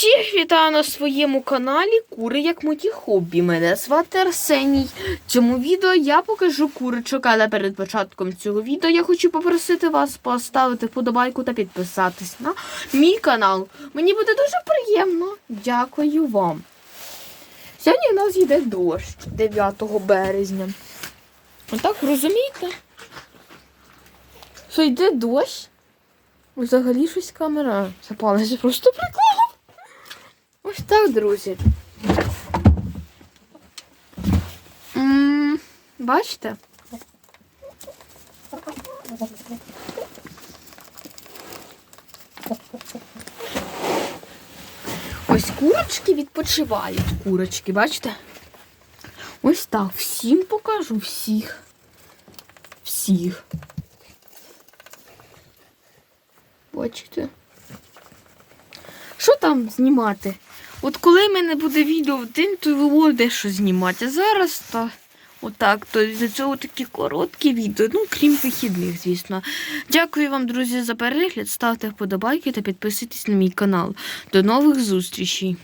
Всіх вітаю на своєму каналі Кури як мої хобі. Мене звати Арсеній. В цьому відео я покажу курочок, але перед початком цього відео я хочу попросити вас поставити вподобайку та підписатись на мій канал. Мені буде дуже приємно. Дякую вам. Сьогодні у нас йде дощ 9 березня. Отак розумієте? Що йде дощ? Взагалі щось камера запалася, просто приклав. Ось так, друзі. М, Бачите? Ось курочки відпочивають. Курочки, бачите? Ось так. Всім покажу всіх. Всіх. Бачите? Що там знімати? От коли в мене буде відео в день, то було дещо знімати. А зараз то отак, то для цього такі короткі відео, ну крім вихідних, звісно. Дякую вам, друзі, за перегляд. Ставте вподобайки та підписуйтесь на мій канал. До нових зустрічей!